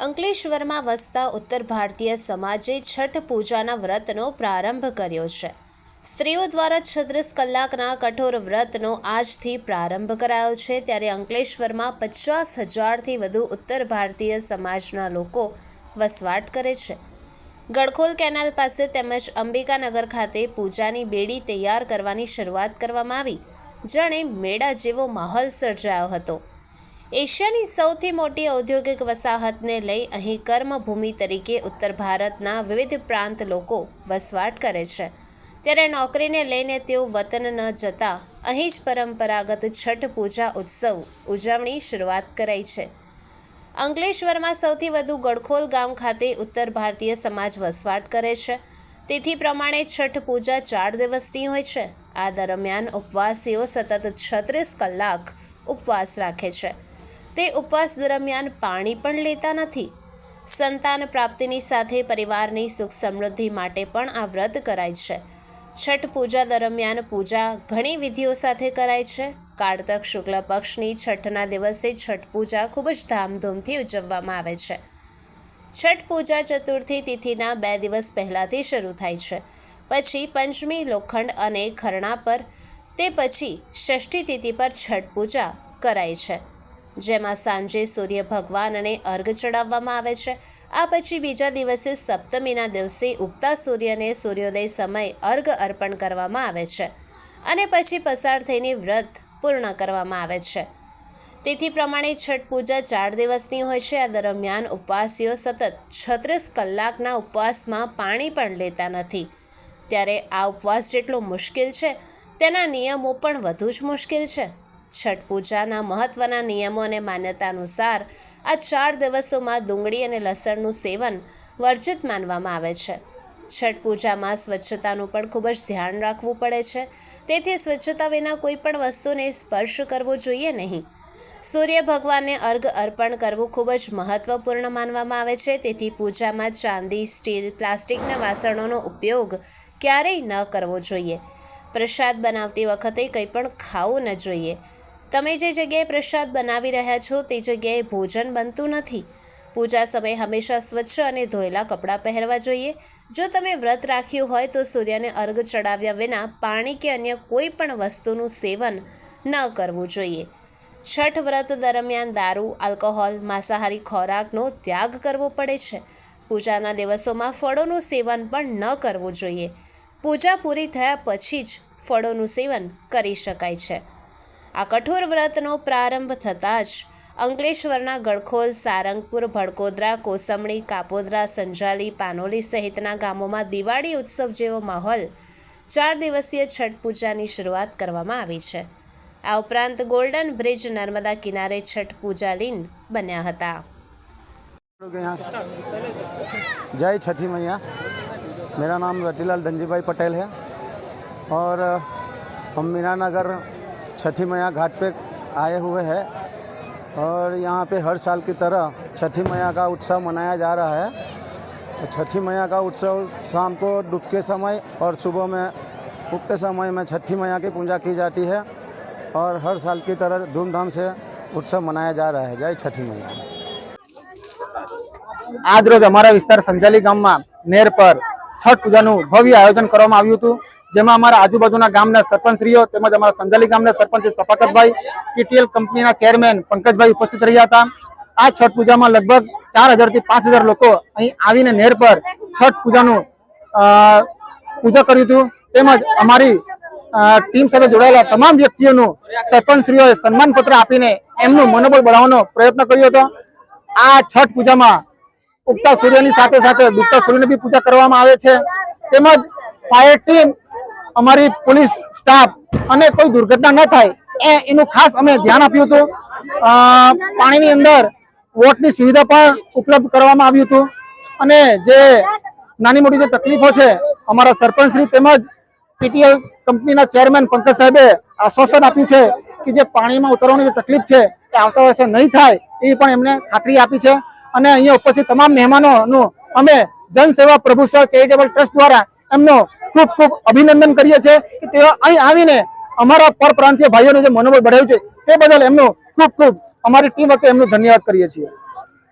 અંકલેશ્વરમાં વસતા ઉત્તર ભારતીય સમાજે છઠ પૂજાના વ્રતનો પ્રારંભ કર્યો છે. સ્ત્રીઓ દ્વારા છત્રીસ કલાકના કઠોર વ્રતનો આજથી પ્રારંભ કરાયો છે. ત્યારે અંકલેશ્વરમાં પચાસ હજારથી વધુ ઉત્તર ભારતીય સમાજના લોકો વસવાટ કરે છે. ગડખોલ કેનાલ પાસે તેમજ અંબિકાનગર ખાતે પૂજાની બેડી તૈયાર કરવાની શરૂઆત કરવામાં આવી, જાણે મેળા જેવો માહોલ સર્જાયો હતો. એશિયાની સૌથી મોટી ઔદ્યોગિક વસાહતને લઈ અહીં કર્મભૂમિ તરીકે ઉત્તર ભારતના વિવિધ પ્રાંત લોકો વસવાટ કરે છે. ત્યારે નોકરીને લઈને તેઓ વતન ન જતા અહીં જ પરંપરાગત છઠ પૂજા ઉત્સવ ઉજવણી શરૂઆત કરાઈ છે. અંકલેશ્વરમાં સૌથી વધુ ગડખોલ ગામ ખાતે ઉત્તર ભારતીય સમાજ વસવાટ કરે છે. તેથી પ્રમાણે છઠ પૂજા ચાર દિવસની હોય છે. આ દરમિયાન ઉપવાસીઓ સતત છત્રીસ કલાક ઉપવાસ રાખે છે. તે ઉપવાસ દરમિયાન પાણી પણ લેતા નથી. સંતાન પ્રાપ્તિની સાથે પરિવારની સુખ સમૃદ્ધિ માટે પણ આ વ્રત કરાય છે. છઠ પૂજા દરમિયાન પૂજા ઘણી વિધિઓ સાથે કરાય છે. કારતક શુક્લ પક્ષની છઠના દિવસે છઠ પૂજા ખૂબ જ ધામધૂમથી ઉજવવામાં આવે છે. છઠ પૂજા ચતુર્થી તિથિના બે દિવસ પહેલાંથી શરૂ થાય છે. પછી પંચમી લોખંડ અને ખરણા પર, તે પછી ષષ્ઠી તિથિ પર છઠ પૂજા કરાય છે. જેમાં સાંજે સૂર્ય ભગવાનને અર્ઘ ચડાવવામાં આવે છે. આ પછી બીજા દિવસે સપ્તમીના દિવસે ઉગતા સૂર્યને સૂર્યોદય સમય અર્ઘ અર્પણ કરવામાં આવે છે અને પછી પસાર થઈને વ્રત પૂર્ણ કરવામાં આવે છે. તેથી પ્રમાણે છઠ પૂજા ચાર દિવસની હોય છે. આ દરમિયાન ઉપવાસીઓ સતત છત્રીસ કલાકના ઉપવાસમાં પાણી પણ લેતા નથી. ત્યારે આ ઉપવાસ જેટલો મુશ્કેલ છે, તેના નિયમો પણ વધુ જ મુશ્કેલ છે. છઠ પૂજાના મહત્ત્વના નિયમો અને માન્યતા અનુસાર આ ચાર દિવસોમાં ડુંગળી અને લસણનું સેવન વર્જિત માનવામાં આવે છે. છઠ પૂજામાં સ્વચ્છતાનું પણ ખૂબ જ ધ્યાન રાખવું પડે છે. તેથી સ્વચ્છતા વિના કોઈ પણ વસ્તુને સ્પર્શ કરવો જોઈએ નહીં. સૂર્ય ભગવાનને અર્ઘ અર્પણ કરવું ખૂબ જ મહત્વપૂર્ણ માનવામાં આવે છે. તેથી પૂજામાં ચાંદી, સ્ટીલ, પ્લાસ્ટિકના વાસણોનો ઉપયોગ ક્યારેય ન કરવો જોઈએ. પ્રસાદ બનાવતી વખતે કંઈ પણ ખાવું ન જોઈએ. તમે જે જગ્યાએ પ્રસાદ બનાવી રહ્યા છો તે જગ્યાએ ભોજન બનતું નથી. પૂજા સમયે હંમેશા સ્વચ્છ અને ધોયેલા કપડાં પહેરવા જોઈએ. જો તમે વ્રત રાખ્યું હોય તો સૂર્યને અર્ઘ ચડાવ્યા વિના પાણી કે અન્ય કોઈ પણ વસ્તુનું સેવન ન કરવું જોઈએ. છઠ વ્રત દરમિયાન દારૂ, આલ્કોહોલ, માંસાહારી ખોરાકનો ત્યાગ કરવો પડે છે. પૂજાના દિવસોમાં ફળોનું સેવન પણ ન કરવું જોઈએ. પૂજા પૂરી થયા પછી જ ફળોનું સેવન કરી શકાય છે. આ કઠોર વ્રતનો પ્રારંભ થતાં જ અંકલેશ્વરના ગડખોલ સારંગપુર ભડકોદરા કોસમણી કાપોદરા સંજાલી પાનોલી સહિતના ગામોમાં દિવાળી ઉત્સવ જેવો માહોલ ચાર દિવસીય છઠ પૂજાની શરૂઆત કરવામાં આવી છે આ ઉપરાંત ગોલ્ડન બ્રિજ નર્મદા કિનારે છઠ પૂજા લીન બન્યા હતા लोग यहाँ जय छठी मैया मेरा नाम रटीलाल डंजी पटेल है और हम मीना नगर छठी मैया घाट पे आए हुए हैं और यहाँ पे हर साल की तरह छठी मैया का उत्सव मनाया जा रहा है तो छठी मैया का उत्सव शाम को डूब के समय और सुबह में उगते समय में छठी मैया की पूजा की जाती है और हर साल की तरह धूमधाम से उत्सव मनाया जा रहा है जय छठी मैया આજ રોજ અમારા વિસ્તાર સંજાલી ગામમાં નેર પર છઠ પૂજાનું ભવ્ય આયોજન કરવામાં આવ્યું હતું જેમાં અમારા આજુબાજુના ગામના સરપંચશ્રીઓ તેમજ અમારા સંજાલી ગામના સરપંચ સફાકતભાઈ, પીટીએલ કંપનીના ચેરમેન પંકજભાઈ ઉપસ્થિત રહ્યા હતા. આ છઠ પૂજામાં લગભગ ચાર હજારથી પાંચ હજાર લોકો અહીં આવીને નેર પર છઠ પૂજાનું પૂજા કર્યું હતું. તેમજ અમારી ટીમ સાથે જોડાયેલા તમામ વ્યક્તિઓનું સરપંચશ્રીઓએ સન્માન પત્ર આપીને એમનું મનોબળ બનાવવાનો પ્રયત્ન કર્યો હતો. આ છઠ પૂજામાં ઉગતા સૂર્યની સાથે સાથે ડૂબતા સૂર્યની બી પૂજા કરવામાં આવે છે. તેમજ ફાયર ટીમ અમારી પોલીસ સ્ટાફ અને કોઈ દુર્ઘટના ન થાય એ એનું ખાસ અમે ધ્યાન આપ્યું હતું. પાણીની અંદર વોટની સુવિધા પણ ઉપલબ્ધ કરવામાં આવ્યું હતું. અને જે નાની મોટી જે તકલીફો છે, અમારા સરપંચશ્રી તેમજ પીટીએલ કંપનીના ચેરમેન પંકજ સાહેબે આશ્વાસન આપ્યું છે કે જે પાણીમાં ઉતરવાની જે તકલીફ છે, એ આવતા વર્ષે નહીં થાય એ પણ એમને ખાતરી આપી છે. અને અહીંયા ઉપસ્થિત તમામ મહેમાનોનું અમે જનસેવા પ્રભુ સહ ચેરિટેબલ ટ્રસ્ટ દ્વારા એમનો ખૂબ ખૂબ અભિનંદન કરીએ છીએ કે તેઓ અહીં આવીને અમારા પરપ્રાંતીય ભાઈઓનું જે મનોબળ બઢાવ્યું છે તે બદલ એમનું ખૂબ ખૂબ અમારી ટીમ વખતે એમનું ધન્યવાદ કરીએ છીએ.